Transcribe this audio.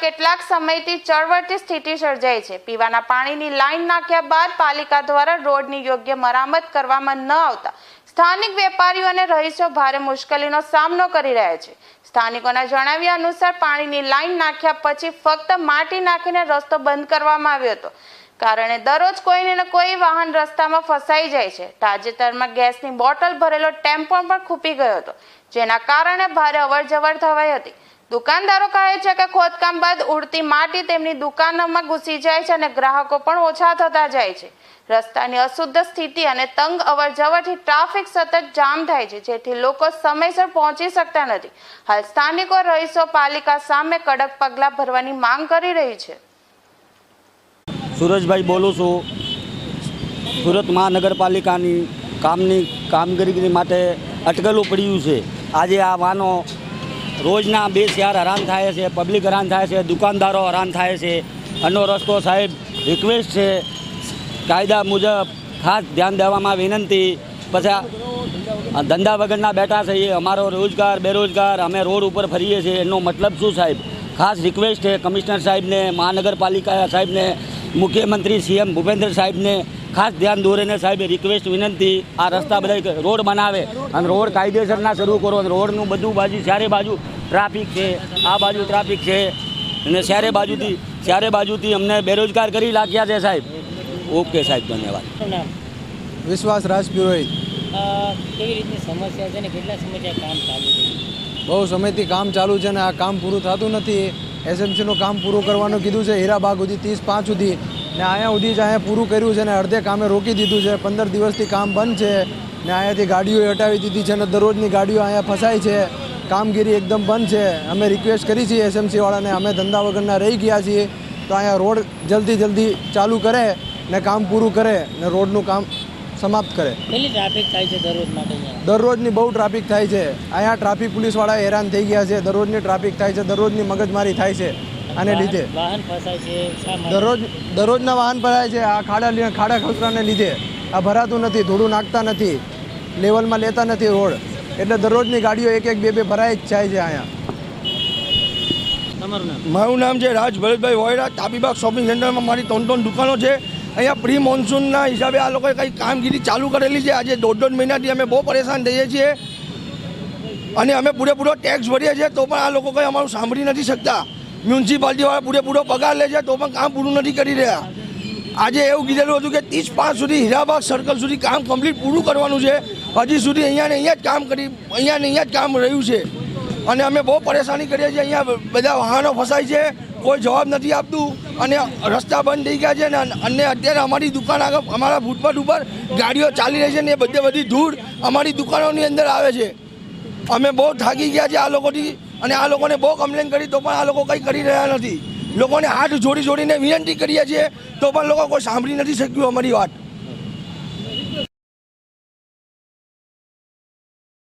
કેટલાક સમયથી ચળવળતી સ્થિતિ સર્જાઈ છે. પીવાના પાણીની લાઈન નાખ્યા બાદ પાલિકા દ્વારા રોડની યોગ્ય મરામત કરવામાં ન આવતા સ્થાનિક વેપારીઓ અને રહીશો ભારે મુશ્કેલીનો સામનો કરી રહ્યા છે. સ્થાનિકોના જણાવ્યા અનુસાર પાણીની લાઈન નાખ્યા પછી ફક્ત માટી નાખીને રસ્તો બંધ કરવામાં આવ્યો હતો. કારણે દરરોજ કોઈને કોઈ વાહન રસ્તામાં ફસાઈ જાય છે. તાજેતરમાં ગેસની બોટલ ભરેલો ટેમ્પો પણ ખૂપી ગયો હતો, જેના કારણે ભારે અવરજવર થવાઈ હતી. દુકાનદારો કહે છે કે ખોદકામ બાદ ઉડતી માટી તેમની દુકાનોમાં ઘૂસી જાય છે અને ગ્રાહકો પણ ઓછા થતા જાય છે. રસ્તાની અશુદ્ધ સ્થિતિ અને તંગ અવર જવરથી ટ્રાફિક સતત જામ થાય છે, જેથી લોકો સમયસર પહોંચી શકતા નથી. હાલ સ્થાનિકો રહીશો પાલિકા સામે કડક પગલાં ભરવાની માંગ કરી રહી છે. સુરજભાઈ બોલું છું. સુરત મહાનગરપાલિકાની કામની કામગીરી માટે અટકલું પડ્યું છે. આજે આ વાનો રોજના બે શહેર હેરાન થાય છે પબ્લિક હેરાન થાય છે, દુકાનદારો હેરાન થાય છે. એનો રસ્તો સાહેબ રિક્વેસ્ટ છે. કાયદા મુજબ ખાસ ધ્યાન દેવામાં વિનંતી. પછી ધંધા વગરના બેઠા છીએ અમારો રોજગાર, બેરોજગાર, અમે રોડ ઉપર ફરીએ છીએ. એનો મતલબ શું સાહેબ? ખાસ રિક્વેસ્ટ છે કમિશનર સાહેબને, મહાનગરપાલિકા સાહેબને, મુખ્યમંત્રી સીએમ ભૂપેન્દ્ર સાહેબને. ખાસ ધ્યાન દોરીને સાહેબ રિક્વેસ્ટ વિનંતી આ રસ્તા બધા રોડ બનાવે અને રોડ કાયદેસરના શરૂ કરો અને રોડનું બધું બાજુ ચારે બાજુ ટ્રાફિક છે આ બાજુ ટ્રાફિક છે અને ચારે બાજુથી ચારે બાજુથી અમને બેરોજગાર કરી નાખ્યા છે સાહેબ. ઓકે સાહેબ ધન્યવાદ. વિશ્વાસ રાજ પુરોહિત અ, કેવી રીતની સમસ્યા છે ને કેટલા સમયથી કામ ચાલુ છે? બહુ સમયથી કામ ચાલુ છે ને આ કામ પૂરું થતું નથી. એસએમસીનું કામ પૂરું કરવાનું કીધું છે હીરાબાગ સુધી ત્રીસ પાંચ સુધી. ને અહીંયા સુધી જ અહીંયા પૂરું કર્યું છે ને અડધે કામે રોકી દીધું છે. પંદર દિવસથી કામ બંધ છે ને અહીંયાથી ગાડીઓ હટાવી દીધી છે ને દરરોજની ગાડીઓ અહીંયા ફસાય છે. કામગીરી એકદમ બંધ છે. અમે રિક્વેસ્ટ કરી છીએ એસએમસીવાળાને અમે ધંધા વગરના રહી ગયા છીએ તો અહીંયા રોડ જલ્દી જલ્દી ચાલુ કરે ને કામ પૂરું કરે ને રોડનું કામ સમાપ્ત કરે. ટ્રાફિક થાય છે દરરોજ માટે દરરોજની બહુ ટ્રાફિક થાય છે. અહીંયા ટ્રાફિક પોલીસવાળા હેરાન થઈ ગયા છે. દરરોજની ટ્રાફિક થાય છે. દરરોજની મગજમારી થાય છે. આને લીધે. વાહન- વાહન ફસાય છે દરરોજ દરરોજના વાહન ભરાય છે આ ખાડા લી- ખાડા ખસરાને લીધે. આ ભરાતું નથી ધૂળું નાખતા નથી લેવલમાં લેતા નથી રોડ. એટલે દરરોજની ગાડીઓ એક એક બે બે ભરાય જ જાય છે અહીંયા. મારું નામ છે રાજ ભરતભાઈ વોયરા. તાબીબાગ શોપિંગ સેન્ટરમાં મારી ત્રણ ત્રણ દુકાનો છે. અહીંયા પ્રી મોન્સૂનના હિસાબે આ લોકોએ કંઈ કામગીરી ચાલુ કરેલી છે. આજે દોઢ દોઢ મહિનાથી અમે બહુ પરેશાન થઈએ છીએ. અને અમે પૂરેપૂરો ટેક્સ ભરીએ છીએ તો પણ આ લોકો કંઈ અમારું સાંભળી નથી શકતા. મ્યુનિસિપાલિટીવાળા પૂરેપૂરો પગાર લે છે, તો પણ કામ પૂરું નથી કરી રહ્યા. આજે એવું કીધેલું હતું કે ત્રીસ પાંચ સુધી હીરાબાગ સર્કલ સુધી કામ કમ્પ્લીટ પૂરું કરવાનું છે. હજી સુધી અહીંયા ને અહીંયા જ કામ કરી, અહીંયા ને અહીંયા જ કામ રહ્યું છે. અને અમે બહુ પરેશાની કરીએ છીએ, અહીંયા બધા વાહનો ફસાય છે, કોઈ જવાબ નથી આપતું. અને રસ્તા બંધ થઈ ગયા છે ને, અને અત્યારે અમારી દુકાન આગળ, અમારા ફૂટપાથ ઉપર ગાડીઓ ચાલી રહી છે ને, એ બધે બધી ધૂળ અમારી દુકાનોની અંદર આવે છે. અમે બહુ થાકી ગયા છે આ લોકોથી. અને આ લોકોને બહુ કમ્પ્લેન કરી તો પણ આ લોકો કંઈ કરી રહ્યા નથી. લોકોને હાથ જોડી જોડીને વિનંતી કરીએ છીએ તો પણ લોકો કોઈ સાંભળી નથી શક્યું અમારી વાત.